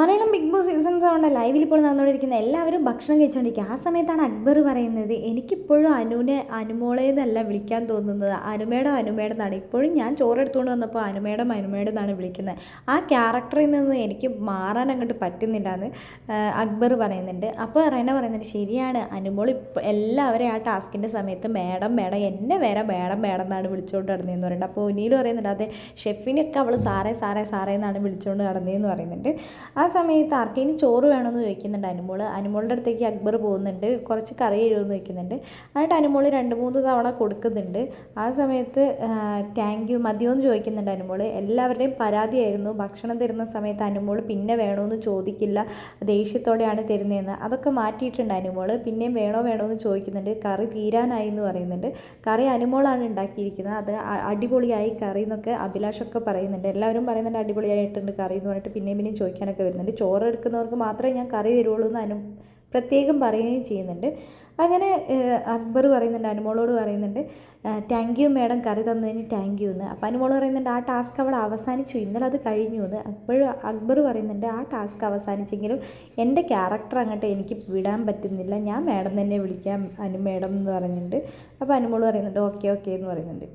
Malayalam big boss season സെവന്റെ ലൈവിൽ ഇപ്പോൾ നടന്നുകൊണ്ടിരിക്കുന്ന എല്ലാവരും ഭക്ഷണം കഴിച്ചുകൊണ്ടിരിക്കുക ആ സമയത്താണ് അക്ബർ പറയുന്നത് എനിക്കിപ്പോഴും അനുവിനെ അനുമോളേന്നല്ല വിളിക്കാൻ തോന്നുന്നത്. അനുമേടം അനുമേടം എന്നാണ്. ഇപ്പോഴും ഞാൻ ചോറെടുത്തുകൊണ്ട് വന്നപ്പോൾ അനുമേടം അനുമേടം എന്നാണ് വിളിക്കുന്നത്. ആ ക്യാരക്ടറിൽ നിന്ന് എനിക്ക് മാറാൻ അങ്ങോട്ട് പറ്റുന്നില്ല എന്ന് അക്ബർ പറയുന്നുണ്ട്. അപ്പോൾ റെന പറയുന്നുണ്ട് ശരിയാണ്. അനുമോൾ ഇപ്പോൾ എല്ലാവരെയും ആ ടാസ്കിന്റെ സമയത്ത് മേഡം മേഡം എന്നെ വേറെ മേഡം മേഡം എന്നാണ് വിളിച്ചുകൊണ്ട് നടന്നതെന്ന് പറയുന്നുണ്ട്. അപ്പോൾ ഒനിയിൽ പറയുന്നുണ്ട് അതെ ഷെഫിനൊക്കെ അവൾ സാറേ സാറേ സാറേ എന്നാണ് വിളിച്ചുകൊണ്ട് നടന്നതെന്ന് പറയുന്നുണ്ട്. സമയത്ത് ആർക്കെങ്കിലും ചോറ് വേണമെന്ന് ചോദിക്കുന്നുണ്ട്. അനുമോൾ അനുമോളുടെ അടുത്തേക്ക് അക്ബർ പോകുന്നുണ്ട്. കുറച്ച് കറി എഴുതുമെന്ന് ചോദിക്കുന്നുണ്ട്. എന്നിട്ട് അനുമോൾ രണ്ട് മൂന്ന് തവണ കൊടുക്കുന്നുണ്ട്. ആ സമയത്ത് താങ്ക് യു മതിയോന്ന് ചോദിക്കുന്നുണ്ട് അനുമോൾ എല്ലാവരുടെയും പരാതിയായിരുന്നു. ഭക്ഷണം തരുന്ന സമയത്ത് അനുമോൾ പിന്നെ വേണമെന്ന് ചോദിക്കില്ല. ദേഷ്യത്തോടെയാണ് തരുന്നതെന്ന്. അതൊക്കെ മാറ്റിയിട്ടുണ്ട് അനുമോൾ പിന്നെയും വേണോ വേണോ എന്ന് ചോദിക്കുന്നുണ്ട്. കറി തീരാനായി എന്ന് പറയുന്നുണ്ട്. കറി അനുമോളാണ് ഉണ്ടാക്കിയിരിക്കുന്നത്. അത് അടിപൊളിയായി കറി എന്നൊക്കെ അഭിലാഷൊക്കെ പറയുന്നുണ്ട്. എല്ലാവരും പറയുന്നുണ്ട് അടിപൊളിയായിട്ടുണ്ട് കറി എന്ന് പറഞ്ഞിട്ട് പിന്നെയും പിന്നെയും ചോദിക്കാനൊക്കെ വരുന്നുണ്ട്. ചോറ് എടുക്കുന്നവർക്ക് മാത്രമേ ഞാൻ കറി തരുള്ളൂ എന്ന് അനു പ്രത്യേകം പറയുകയും ചെയ്യുന്നുണ്ട്. അങ്ങനെ അക്ബർ പറയുന്നുണ്ട് അനുമോളോട് പറയുന്നുണ്ട് താങ്ക് യു മാഡം കറി തന്നതിന് താങ്ക് യു എന്ന് അപ്പോൾ അനുമോൾ പറയുന്നുണ്ട് ആ ടാസ്ക് അവിടെ അവസാനിച്ചു. ഇന്നലെ അത് കഴിഞ്ഞു എന്ന് അക്ബർ അക്ബർ പറയുന്നുണ്ട് ആ ടാസ്ക് അവസാനിച്ചെങ്കിലും എന്റെ ക്യാരക്ടർ അങ്ങോട്ട് എനിക്ക് വിടാൻ പറ്റുന്നില്ല. ഞാൻ മാഡം തന്നെ വിളിക്കാം അനു മാഡം എന്ന് പറയുന്നുണ്ട് അപ്പോൾ അനുമോൾ പറയുന്നുണ്ട് ഓക്കെ ഓക്കെ എന്ന് പറയുന്നുണ്ട്.